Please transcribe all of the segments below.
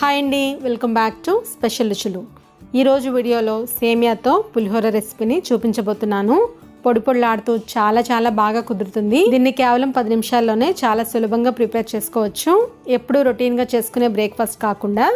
Hi అండి welcome back to special రుచులు. ఈరోజు వీడియోలో సేమియాతో పులిహోర రెసిపీని చూపించబోతున్నాను. పొడి పొడిలాడుతూ చాలా చాలా బాగా కుదురుతుంది. దీన్ని కేవలం పది నిమిషాల్లోనే చాలా సులభంగా ప్రిపేర్ చేసుకోవచ్చు. ఎప్పుడూ రొటీన్గా చేసుకునే బ్రేక్ఫాస్ట్ కాకుండా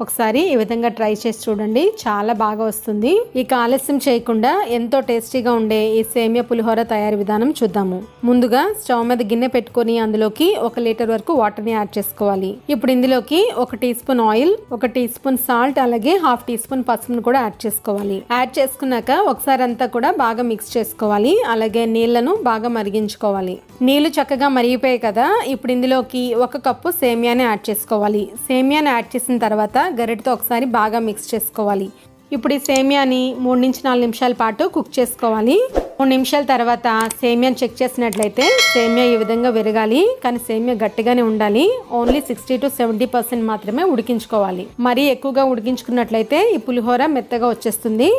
ఒకసారి ఈ విధంగా ట్రై చేసి చూడండి. చాలా బాగా వస్తుంది. ఇక ఆలస్యం చేయకుండా ఎంతో టేస్టీగా ఉండే ఈ సేమియా పులిహోర తయారీ విధానం చూద్దాము. ముందుగా స్టవ్ మీద గిన్నె పెట్టుకొని అందులోకి ఒక లీటర్ వరకు వాటర్ని యాడ్ చేసుకోవాలి. ఇప్పుడు ఇందులోకి ఒక టీ స్పూన్ ఆయిల్ ఒక టీ స్పూన్ సాల్ట్ అలాగే హాఫ్ టీ స్పూన్ పసుపును కూడా యాడ్ చేసుకోవాలి. యాడ్ చేసుకున్నాక ఒకసారి అంతా కూడా బాగా మిక్స్ చేసుకోవాలి. అలాగే నీళ్ళను బాగా మరిగించుకోవాలి. నీళ్ళు చక్కగా మరిగిపోయాయి కదా. ఇప్పుడు ఇందులోకి ఒక కప్పు సేమియాని యాడ్ చేసుకోవాలి. సేమియాని యాడ్ చేసిన తర్వాత గరిటతో ఒకసారి బాగా మిక్స్ చేసుకోవాలి. ఇప్పుడు ఈ సేమియాని మూడు నుంచి నాలుగు నిమిషాల పాటు కుక్ చేసుకోవాలి. మూడు నిమిషాల తర్వాత సేమియాని చెక్ చేసినట్లయితే సేమియా ఈ విధంగా విరగాలి. కానీ సేమియా గట్టిగానే ఉండాలి. Only sixty to seventy percent మాత్రమే ఉడికించుకోవాలి. మరీ ఎక్కువగా ఉడికించుకున్నట్లయితే ఈ పులిహోర మెత్తగా వచ్చేస్తుంది.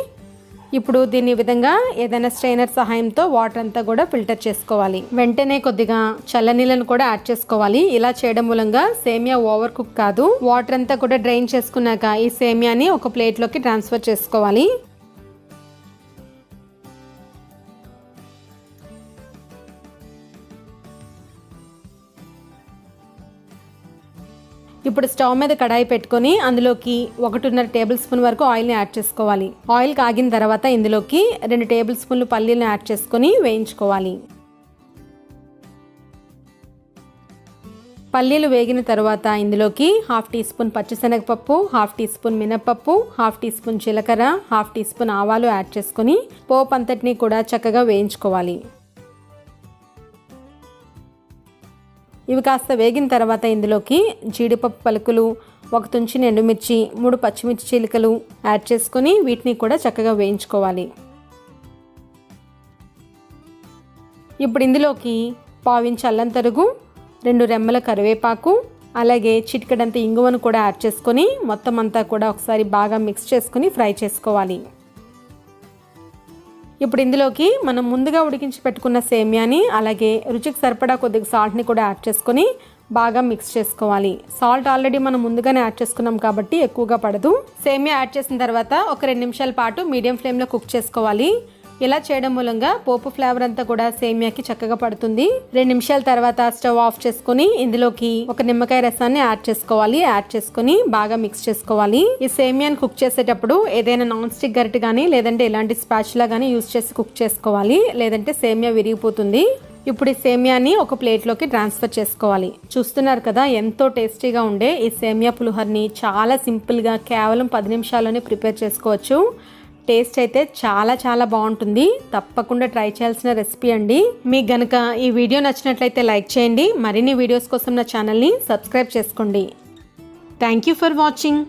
ఇప్పుడు దీన్ని విధంగా ఏదైనా స్ట్రైనర్ సహాయంతో వాటర్ అంతా కూడా ఫిల్టర్ చేసుకోవాలి. వెంటనే కొద్దిగా చల్లనీళ్ళను కూడా యాడ్ చేసుకోవాలి. ఇలా చేయడం మూలంగా సేమియా ఓవర్ కుక్ కాదు. వాటర్ అంతా కూడా డ్రైన్ చేసుకున్నాక ఈ సేమియాని ఒక ప్లేట్లోకి ట్రాన్స్ఫర్ చేసుకోవాలి. ఇప్పుడు స్టవ్ మీద కడాయి పెట్టుకొని అందులోకి ఒకటిన్నర టేబుల్ స్పూన్ వరకు ఆయిల్ని యాడ్ చేసుకోవాలి. ఆయిల్ కాగిన తర్వాత ఇందులోకి రెండు టేబుల్ స్పూన్లు పల్లీలను యాడ్ చేసుకొని వేయించుకోవాలి. పల్లీలు వేగిన తర్వాత ఇందులోకి హాఫ్ టీ స్పూన్ పచ్చిశనగపప్పు హాఫ్ టీ స్పూన్ మినపప్పు హాఫ్ టీ స్పూన్ జీలకర్ర హాఫ్ టీ స్పూన్ ఆవాలు యాడ్ చేసుకొని పోపు అంతటిని కూడా చక్కగా వేయించుకోవాలి. ఇవి కాస్త వేగిన తర్వాత ఇందులోకి జీడిపప్పు పలుకులు ఒక తుంచిన ఎండుమిర్చి మూడు పచ్చిమిర్చి చీలికలు యాడ్ చేసుకొని వీటిని కూడా చక్కగా వేయించుకోవాలి. ఇప్పుడు ఇందులోకి పావించి అల్లం తరుగు రెండు రెమ్మల కరివేపాకు అలాగే చిటికడంత ఇంగువను కూడా యాడ్ చేసుకొని మొత్తం అంతా కూడా ఒకసారి బాగా మిక్స్ చేసుకొని ఫ్రై చేసుకోవాలి. ఇప్పుడు ఇందులోకి మనం ముందుగా ఉడికించి పెట్టుకున్న సేమియాని అలాగే రుచికి సరిపడా కొద్దిగా సాల్ట్ని కూడా యాడ్ చేసుకొని బాగా మిక్స్ చేసుకోవాలి. సాల్ట్ ఆల్రెడీ మనం ముందుగానే యాడ్ చేసుకున్నాం కాబట్టి ఎక్కువగా పడదు. సేమియా యాడ్ చేసిన తర్వాత ఒక రెండు నిమిషాల పాటు మీడియం ఫ్లేమ్లో కుక్ చేసుకోవాలి. ఇలా చేయడం మూలంగా పోపు ఫ్లేవర్ అంతా కూడా సేమియాకి చక్కగా పడుతుంది. రెండు నిమిషాల తర్వాత స్టవ్ ఆఫ్ చేసుకుని ఇందులోకి ఒక నిమ్మకాయ రసాన్ని యాడ్ చేసుకోవాలి. యాడ్ చేసుకుని బాగా మిక్స్ చేసుకోవాలి. ఈ సేమియాని కుక్ చేసేటప్పుడు ఏదైనా నాన్ స్టిక్ గరిట కానీ లేదంటే ఇలాంటి స్పాచ్లా కానీ యూస్ చేసి కుక్ చేసుకోవాలి. లేదంటే సేమియా విరిగిపోతుంది. ఇప్పుడు ఈ సేమియాని ఒక ప్లేట్లోకి ట్రాన్స్ఫర్ చేసుకోవాలి. చూస్తున్నారు కదా ఎంతో టేస్టీగా ఉండే ఈ సేమియా పులిహోరని చాలా సింపుల్గా కేవలం పది నిమిషాల్లోనే ప్రిపేర్ చేసుకోవచ్చు. టేస్ట్ అయితే చాలా చాలా బాగుంటుంది. తప్పకుండా ట్రై చేయాల్సిన రెసిపీ అండి. మీకు గనక ఈ వీడియో నచ్చినట్లయితే లైక్ చేయండి. మరిన్ని వీడియోస్ కోసం నా ఛానల్ని సబ్స్క్రైబ్ చేసుకోండి. Thank you for watching.